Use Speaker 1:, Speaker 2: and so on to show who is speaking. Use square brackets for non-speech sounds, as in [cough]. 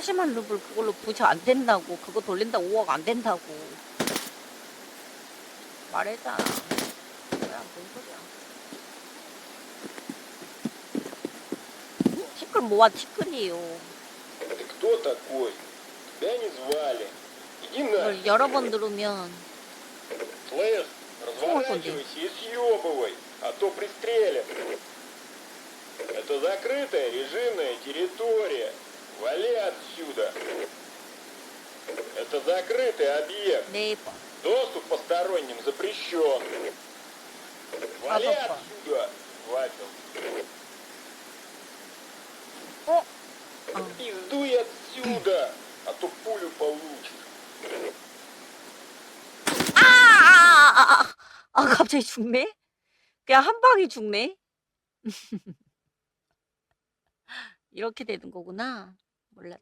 Speaker 1: 80만 루블 그걸로 부채 안 된다고 그거 돌린다고 5억 안 된다고 말했잖아 뭐야 뭔 소리야 티끌 모아 티끌이에요
Speaker 2: Ты кто такой? Тебя не звали. Иди
Speaker 1: 이걸
Speaker 2: нафиг.
Speaker 1: 여러 번 누르면
Speaker 2: Слышь,
Speaker 1: Фу,
Speaker 2: разворачивайся и съебывай, а то пристрелят. Это закрытая режимная территория. Вали отсюда. Это закрытый объект.
Speaker 1: 네이버
Speaker 2: Доступ посторонним запрещен. Вали
Speaker 1: Папа.
Speaker 2: отсюда, Ватил.
Speaker 1: 어? 아,
Speaker 2: Пиздуй отсюда, а то пулю получишь.
Speaker 1: 아, 아, 아, 아, 아, 갑자기 죽네? 그냥 한 방에 죽네? [laughs] 이렇게 되는 거구나. 몰랐.